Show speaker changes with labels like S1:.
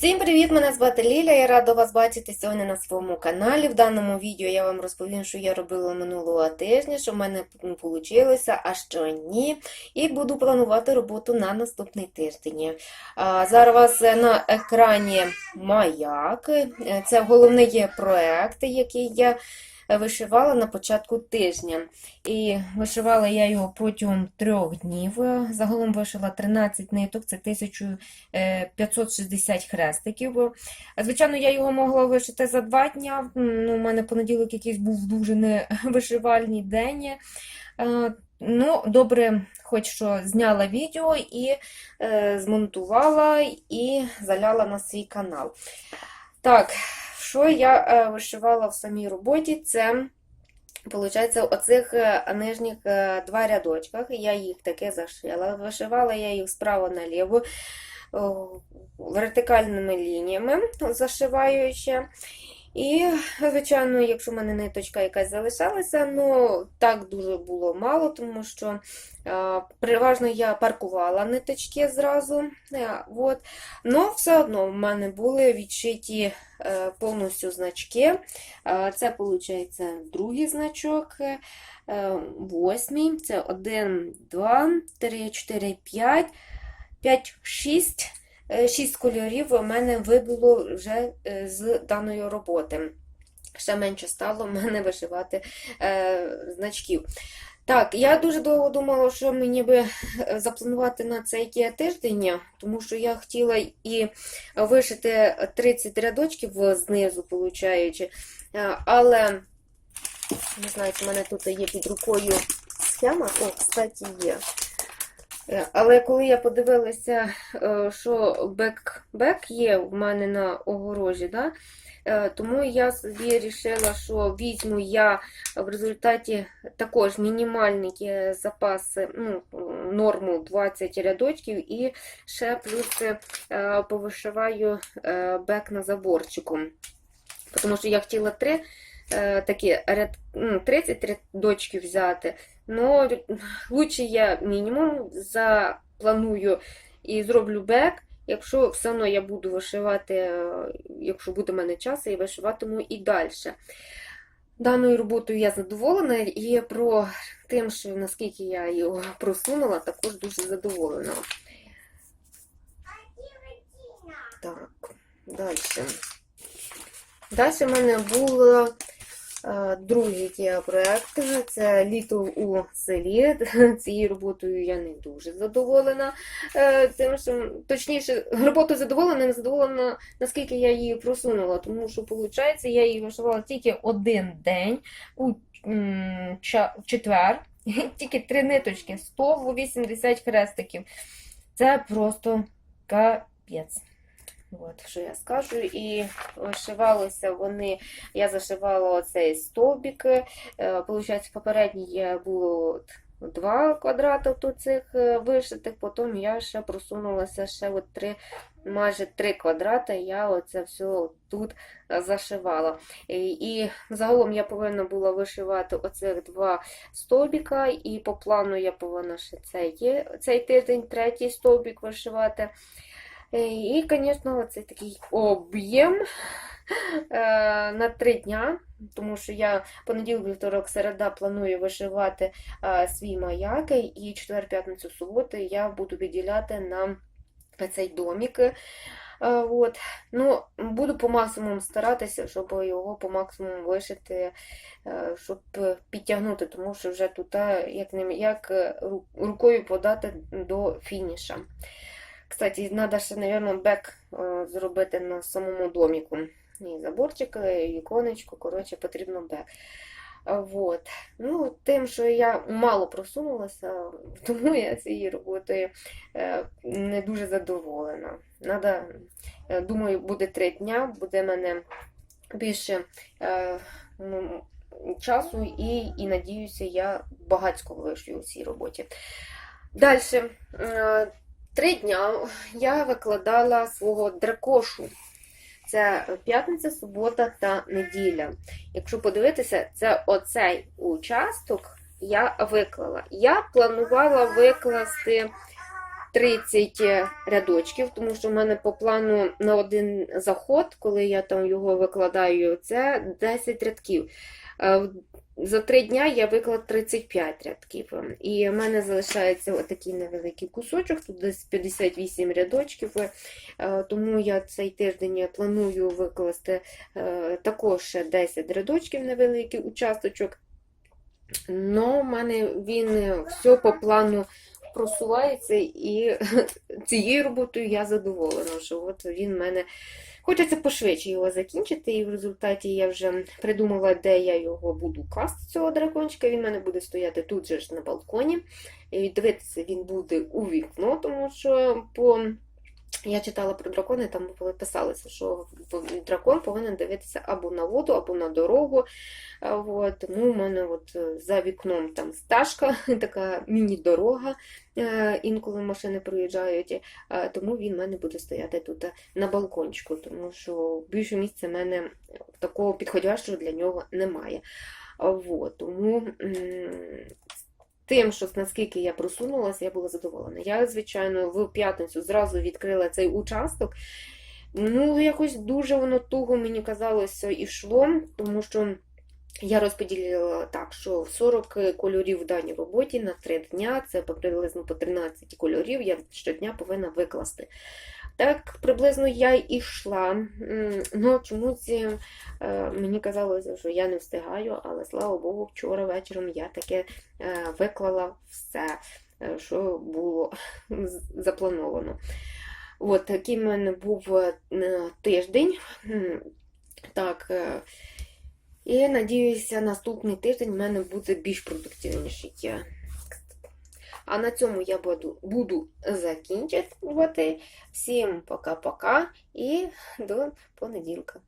S1: Всім привіт! Мене звати Ліля. Я рада вас бачити сьогодні на своєму каналі. В даному відео я вам розповім, що я робила минулого тижня, що в мене вийшло, а що ні. І буду планувати роботу на наступний тиждень. Зараз на екрані маяк. Це головний проект, який я вишивала на початку тижня. І вишивала я його протягом трьох днів. Загалом вишила 13 ниток, це 1560 хрестиків. Звичайно, я його могла вишити за два дні. Ну, у мене понеділок якийсь був дуже невишивальний день. Е, Ну, добре, хоч що зняла відео і е, змонтувала і заляла на свій канал. Так, що я е, вишивала в самій роботі, це, виходить, оцих е, нижніх е, два рядочках. Я їх таки зашила. Вишивала я їх справа наліво вертикальними лініями, зашиваю ще. І, звичайно, якщо в мене ниточка якась залишалася, ну так дуже було мало, тому що е, переважно я паркувала ниточки зразу. Е, от. Но все одно в мене були відшиті е, повністю значки. Е, це, виходить, другий значок, е, восьмий. Це 1, 2, 3, 4, 5, 5, 6. Шість кольорів у мене вибуло вже е, з даної роботи. Ще менше стало в мене вишивати е, значків. Так, я дуже довго думала, що мені би запланувати на цей тиждень, тому що я хотіла і вишити 30 рядочків знизу, виходить. Але, не знаю, чи в мене тут є під рукою схема. О, кстати, є. Але коли я подивилася, що бек-бек є в мене на огорожі, да? тому я собі вирішила, що візьму я в результаті також мінімальний запас, ну, норму 20 рядочків, і ще плюс повишиваю бек на заборчику. Тому що я хотіла 3 такі 30 рядочків взяти. Но лучше я мінімум запланую і зроблю бек. Якщо все одно я буду вишивати, якщо буде в мене час, я вишиватиму і далі. Даною роботою я задоволена, і про тим, що наскільки я його просунула, також дуже задоволена. Так, далі. Далі в мене було Другий проєкт це літо у селі. Цією роботою я не дуже задоволена. Е, тим, що, Точніше, роботу задоволена, не задоволена, наскільки я її просунула. Тому що, виходить, я її вишивала тільки один день у четвер, тільки три ниточки, 180 хрестиків. Це просто капець. От, що я скажу, і вишивалися вони, я зашивала оцей стовбік. Получається, попередній було два квадрати тут цих е, вишитих, потім я ще просунулася ще от три, майже три квадрати, я оце все тут зашивала. І загалом я повинна була вишивати оцих два стовбіка, і по плану я повинна ще цей, цей тиждень третій стовбік вишивати. І, звісно, це такий об'єм е, на три дня, тому що я понеділок, вівторок, середа планую вишивати е, свій маяк, і четвер, п'ятницю, суботу я буду виділяти на цей домік. Е, от. Ну, Буду по максимуму старатися, щоб його по максимуму вишити, щоб підтягнути, тому що вже тут як, як рукою подати до фініша. Кстати, треба ще, мабуть, бек е, зробити на самому доміку. І заборчик, і іконечку, коротше, потрібно бек. Вот. Ну, Тим, що я мало просунулася, тому я цією роботою е, не дуже задоволена. Надо, е, Думаю, буде три дня, буде в мене більше ну, часу і, і надіюся, я багатько вишию у цій роботі. Далі. Три дня я викладала свого дракошу. Це п'ятниця, субота та неділя. Якщо подивитися, це оцей участок я виклала. Я планувала викласти 30 рядочків, тому що в мене по плану на один заход, коли я там його викладаю, це 10 рядків. Е, За три дня я виклала 35 рядків. І в мене залишається отакий невеликий кусочок, тут десь 58 рядочків. Е, Тому я цей тиждень планую викласти е, також 10 рядочків невеликий участочок. Но в мене він е, все по плану просувається, і цією роботою я задоволена, що от він мене. Хочеться пошвидше його закінчити, і в результаті я вже придумала, де я його буду класти, цього дракончика. Він в мене буде стояти тут же ж на балконі. І дивитися він буде у вікно, тому що по. Я читала про дракони, там писалося, що дракон повинен дивитися або на воду, або на дорогу. От, тому в мене от е, за вікном там стежка, така міні-дорога, е, інколи машини проїжджають, тому він в мене буде стояти тут е, на балкончику, тому що більше місця в мене такого підходящого для нього немає. От, тому тим, що наскільки я просунулася, я була задоволена. Я, звичайно, в п'ятницю зразу відкрила цей участок. Ну, якось дуже воно туго мені казалося йшло, тому що я розподілила так, що 40 кольорів в даній роботі на 3 дня, це приблизно по 13 кольорів, я щодня повинна викласти. Так приблизно я і йшла. Ну, чомусь е, мені казалося, що я не встигаю, але слава Богу, вчора вечором я таке е, виклала все, е, що було заплановано. От такий в мене був е, тиждень. Так, е, і надіюся, наступний тиждень в мене буде більш продуктивніший. А на цьому я буду, буду закінчувати. Всім пока-пока і до понеділка.